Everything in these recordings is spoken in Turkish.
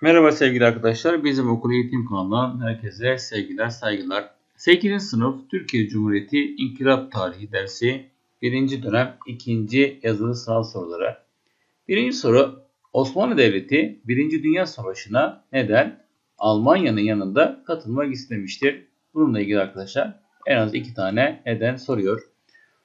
Merhaba sevgili arkadaşlar. Bizim okul eğitim kanalından herkese sevgiler, saygılar. 8. sınıf Türkiye Cumhuriyeti İnkılap Tarihi dersi 1. dönem 2. yazılı sınav soruları. Birinci soru Osmanlı Devleti 1. Dünya Savaşı'na neden Almanya'nın yanında katılmak istemiştir? Bununla ilgili arkadaşlar en az iki tane neden soruyor.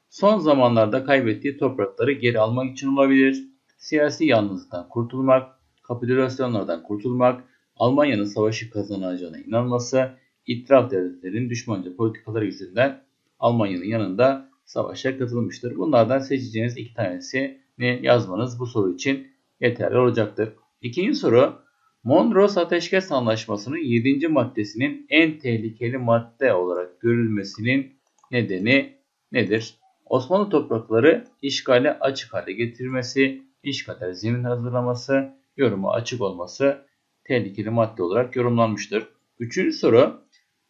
Son zamanlarda kaybettiği toprakları geri almak için olabilir. Siyasi yalnızlıktan kurtulmak, kapitülasyonlardan kurtulmak, Almanya'nın savaşı kazanacağına inanması, itiraf devletlerin düşmanca politikaları yüzünden Almanya'nın yanında savaşa katılmıştır. Bunlardan seçeceğiniz iki tanesini yazmanız bu soru için yeterli olacaktır. İkinci soru, Mondros Ateşkes Anlaşması'nın 7. maddesinin en tehlikeli madde olarak görülmesinin nedeni nedir? Osmanlı toprakları işgale açık hale getirmesi, işgale zemin hazırlaması, yoruma açık olması tehlikeli madde olarak yorumlanmıştır. Üçüncü soru,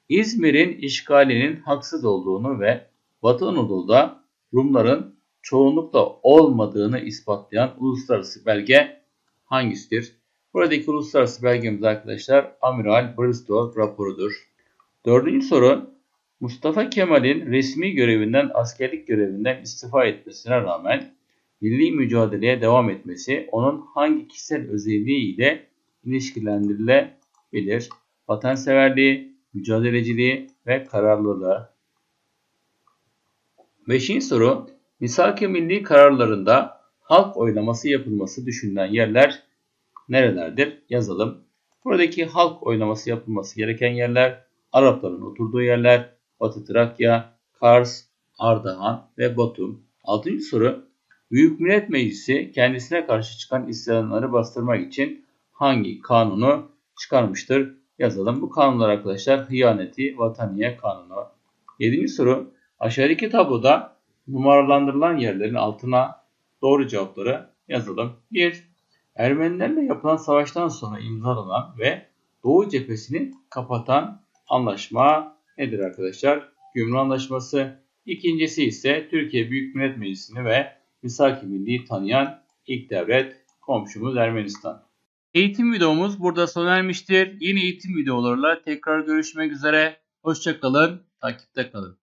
İzmir'in işgalinin haksız olduğunu ve Batı Anadolu'da Rumların çoğunlukla olmadığını ispatlayan uluslararası belge hangisidir? Buradaki uluslararası belgemiz arkadaşlar Amiral Bristow raporudur. Dördüncü soru, Mustafa Kemal'in resmi görevinden askerlik görevinden istifa etmesine rağmen milli mücadeleye devam etmesi onun hangi kişisel özelliği ile ilişkilendirilebilir? Vatanseverliği, mücadeleciliği ve kararlılığı. Beşinci soru, misak-ı milli kararlarında halk oylaması yapılması düşünülen yerler nerelerdir? Yazalım. Buradaki halk oylaması yapılması gereken yerler Arapların oturduğu yerler Batı Trakya, Kars, Ardahan ve Batum. Altıncı soru, Büyük Millet Meclisi kendisine karşı çıkan isyanları bastırmak için hangi kanunu çıkarmıştır? Yazalım. Bu kanunlar arkadaşlar hıyaneti vataniye kanunu. Yedinci soru. Aşağıdaki tabloda numaralandırılan yerlerin altına doğru cevapları yazalım. 1. Ermenilerle yapılan savaştan sonra imzalanan ve Doğu cephesini kapatan anlaşma nedir arkadaşlar? Gümrük Anlaşması. İkincisi ise Türkiye Büyük Millet Meclisi'ni ve Misak-ı Milli'yi tanıyan ilk devlet komşumuz Ermenistan. Eğitim videomuz burada sona ermiştir. Yeni eğitim videolarıyla tekrar görüşmek üzere. Hoşçakalın, takipte kalın.